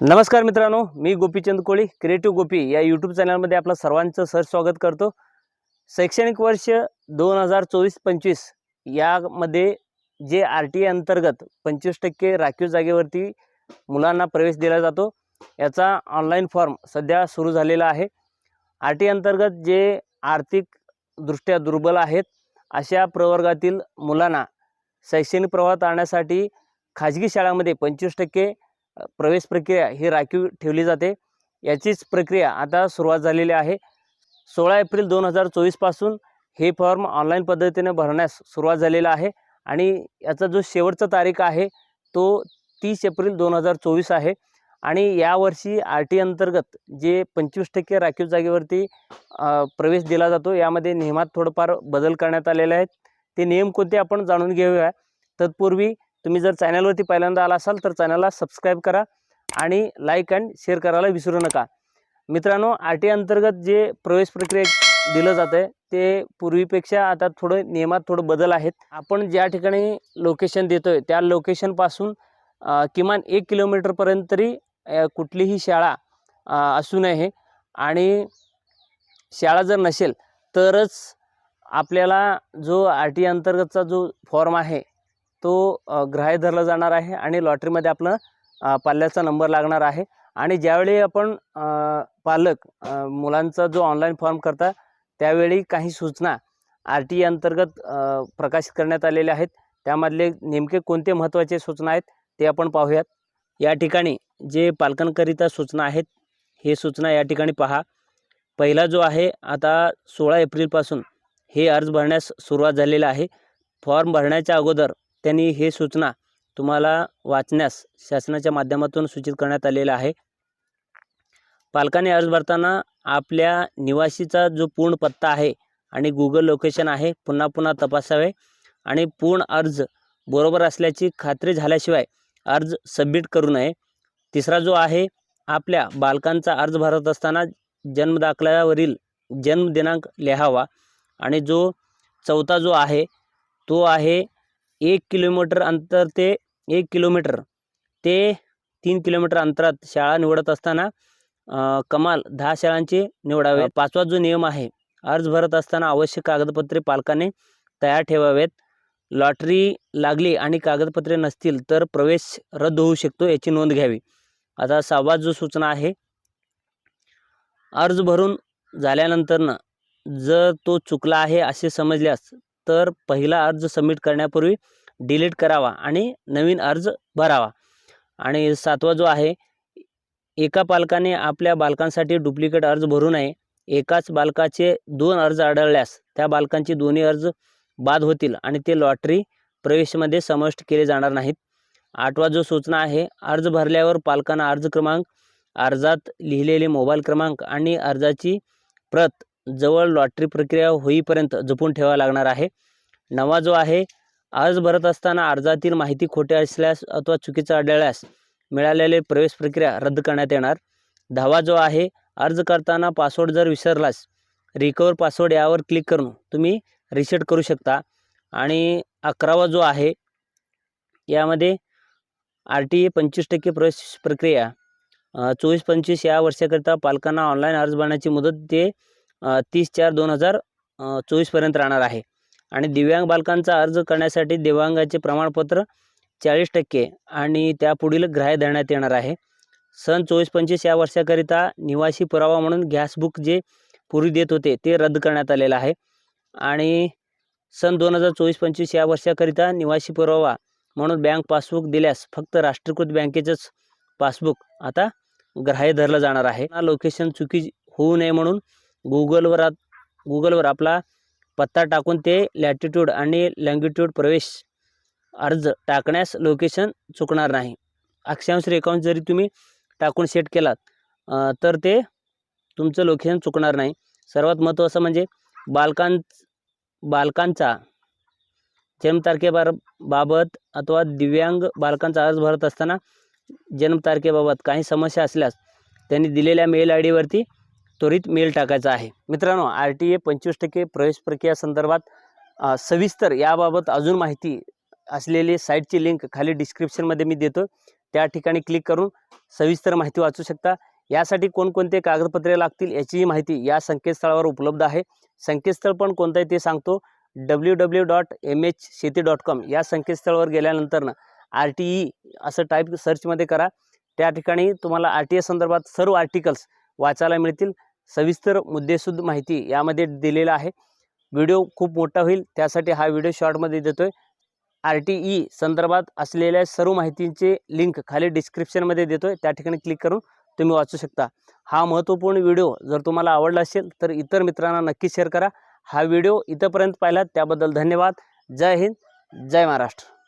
नमस्कार मित्रांनो मी गोपीचंद कोळी क्रिएटिव्ह गोपी या यूट्यूब चॅनलमध्ये आपलं सर्वांचं सर स्वागत करतो. शैक्षणिक वर्ष दोन हजार चोवीस पंचवीस यामध्ये जे आर टी आय अंतर्गत पंचवीस टक्के राखीव जागेवरती मुलांना प्रवेश दिला जातो याचा ऑनलाईन फॉर्म सध्या सुरू झालेला आहे. आर टी अंतर्गत जे आर्थिकदृष्ट्या दुर्बल आहेत अशा प्रवर्गातील मुलांना शैक्षणिक प्रवाहात आणण्यासाठी खाजगी शाळांमध्ये पंचवीस टक्के प्रवेश प्रक्रिया ही राखीव ठेवली जाते. याचीच प्रक्रिया आता सुरुवात झालेली आहे. सोळा एप्रिल दोन हजार चोवीसपासून हे फॉर्म ऑनलाईन पद्धतीने भरण्यास सुरुवात झालेला आहे आणि याचा जो शेवटचा तारीख आहे तो तीस एप्रिल दोन हजार चोवीस आहे. आणि यावर्षी आर टी अंतर्गत जे पंचवीस टक्के राखीव जागेवरती प्रवेश दिला जातो यामध्ये नियमात थोडंफार बदल करण्यात आलेले आहेत. ते नियम कोणते आपण जाणून घेऊया. तत्पूर्वी तुम्ही जर चॅनलवरती पहिल्यांदा आला असाल तर चॅनलला सबस्क्राईब करा आणि लाईक अँड शेअर करायला विसरू नका. मित्रांनो आर टी अंतर्गत जे प्रवेश प्रक्रिया दिलं जातं आहे ते पूर्वीपेक्षा आता थोडं नियमात थोडं बदल आहेत. आपण ज्या ठिकाणी लोकेशन देतो आहे त्या लोकेशनपासून किमान एक किलोमीटरपर्यंत तरी कुठलीही शाळा असू नये. आणि शाळा जर नसेल तरच आपल्याला जो आर टी अंतर्गतचा जो फॉर्म आहे तो ग्राह्य धरला जाणार आहे आणि लॉटरीमध्ये आपलं पाल्याचा नंबर लागणार आहे. आणि ज्यावेळी आपण पालक मुलांचा जो ऑनलाईन फॉर्म करता त्यावेळी काही सूचना आर टी अंतर्गत प्रकाशित करण्यात आलेल्या आहेत. त्यामधले नेमके कोणते महत्त्वाचे सूचना आहेत ते आपण पाहूयात. या ठिकाणी जे पालकांकरिता सूचना आहेत हे सूचना या ठिकाणी पहा. पहिला जो आहे आता सोळा एप्रिलपासून हे अर्ज भरण्यास सुरुवात झालेला आहे. फॉर्म भरण्याच्या अगोदर त्यांनी हे सूचना तुम्हाला वाचण्यास शासनाच्या माध्यमातून सूचित करण्यात आलेलं आहे. पालकांनी अर्ज भरताना आपल्या निवासीचा जो पूर्ण पत्ता आहे आणि गुगल लोकेशन आहे पुन्हा पुन्हा तपासावे आणि पूर्ण अर्ज बरोबर असल्याची खात्री झाल्याशिवाय अर्ज सबमिट करू नये. तिसरा जो आहे आपल्या बालकांचा अर्ज भरत असताना जन्मदाखल्यावरील जन्मदिनांक लिहावा आणि जो चौथा जो आहे तो आहे एक किलोमीटर अंतर ते एक किलोमीटर ते तीन किलोमीटर अंतरात शाळा निवडत असताना कमाल दहा शाळांचे निवडावे. पाचवा जो नियम आहे अर्ज भरत असताना आवश्यक कागदपत्रे पालकाने तयार ठेवावेत. लॉटरी लागली आणि कागदपत्रे नसतील तर प्रवेश रद्द होऊ शकतो याची नोंद घ्यावी. आता सहावा जो सूचना आहे अर्ज भरून झाल्यानंतरनं जर तो चुकला आहे असे समजल्यास तर पहिला अर्ज सबमिट करण्यापूर्वी डिलीट करावा आणि नवीन अर्ज भरावा. आणि सातवा जो आहे एका पालकाने आपल्या बालकांसाठी डुप्लिकेट अर्ज भरू नये. एकाच बालकाचे दोन अर्ज आढळल्यास त्या बालकांचे दोन्ही अर्ज बाद होतील आणि ते लॉटरी प्रवेशमध्ये समाविष्ट केले जाणार नाहीत. आठवा जो सूचना आहे अर्ज भरल्यावर पालकांना अर्ज क्रमांक अर्जात लिहिलेले मोबाईल क्रमांक आणि अर्जाची प्रत जवळ लॉटरी प्रक्रिया होईपर्यंत जपून ठेवावा लागणार आहे. नवा जो आहे अर्ज भरत असताना अर्जातील माहिती खोटे असल्यास अथवा चुकीचं आढळल्यास मिळालेले प्रवेश प्रक्रिया रद्द करण्यात येणार. दहावा जो आहे अर्ज करताना पासवर्ड जर विसरलास रिकवर पासवर्ड यावर क्लिक करून तुम्ही रिसेट करू शकता. आणि अकरावा जो आहे यामध्ये आर टी ए पंचवीस टक्के प्रवेश प्रक्रिया चोवीस पंचवीस या वर्षाकरिता पालकांना ऑनलाईन अर्ज भरण्याची मुदत ते तीस चार दोन हजार चोवीसपर्यंत राहणार आहे. आणि दिव्यांग बालकांचा अर्ज करण्यासाठी दिव्यांगाचे प्रमाणपत्र चाळीस टक्के आणि त्यापुढील ग्राह्य धरण्यात येणार आहे. सन चोवीस पंचवीस या वर्षाकरिता निवासी पुरावा म्हणून गॅस बुक जे पूर्वी देत होते ते रद्द करण्यात आलेलं आहे. आणि सन दोन हजार चोवीस पंचवीस या वर्षाकरिता निवासी पुरावा म्हणून बँक पासबुक दिल्यास फक्त राष्ट्रीयकृत बँकेचंच पासबुक आता ग्राह्य धरलं जाणार आहे. लोकेशन चुकी होऊ नये म्हणून गुगलवर आत गुगलवर आपला पत्ता टाकून ते लॅटिट्यूड आणि लँगिट्यूड प्रवेश अर्ज टाकण्यास लोकेशन चुकणार नाही. अक्षांश रेखांश जरी तुम्ही टाकून सेट केलात तर ते तुमचं लोकेशन चुकणार नाही. सर्वात महत्त्वाचं म्हणजे बालकां बालकांचा जन्मतारखेबार बाबत अथवा दिव्यांग बालकांचा अर्ज भरत असताना जन्मतारखेबाबत काही समस्या असल्यास त्यांनी दिलेल्या मेल आय डीवरती त्वरित मेल टाकायचा आहे. मित्रांनो आर टी ए पंचवीस टक्के प्रवेश प्रक्रिया संदर्भात सविस्तर याबाबत अजून माहिती असलेली साईटची लिंक खाली डिस्क्रिप्शनमध्ये मी देतो. त्या ठिकाणी क्लिक करून सविस्तर माहिती वाचू शकता. यासाठी कोणकोणते कागदपत्रे लागतील याचीही माहिती या संकेतस्थळावर उपलब्ध आहे. संकेतस्थळ पण कोणतं आहे ते सांगतो. W W dot M H शेती डॉट कॉम या संकेतस्थळावर गेल्यानंतर ना आर टी ई असं टाईप सर्चमध्ये करा. त्या ठिकाणी तुम्हाला आर टी ए संदर्भात सर्व आर्टिकल्स वाचायला मिळतील. सविस्तर मुद्देसूद माहिती यामध्ये दिलेला आहे. व्हिडिओ खूप मोठा होईल त्यासाठी हा व्हिडिओ शॉर्टमध्ये देतो आहे आर टी ई संदर्भात असलेल्या सर्व माहितींचे लिंक खाली डिस्क्रिप्शनमध्ये देतो आहे त्या ठिकाणी क्लिक करून तुम्ही वाचू शकता. हा महत्त्वपूर्ण व्हिडिओ जर तुम्हाला आवडला असेल तर इतर मित्रांना नक्की शेअर करा. हा व्हिडिओ इथंपर्यंत पाहिलात त्याबद्दल धन्यवाद. जय हिंद जय महाराष्ट्र.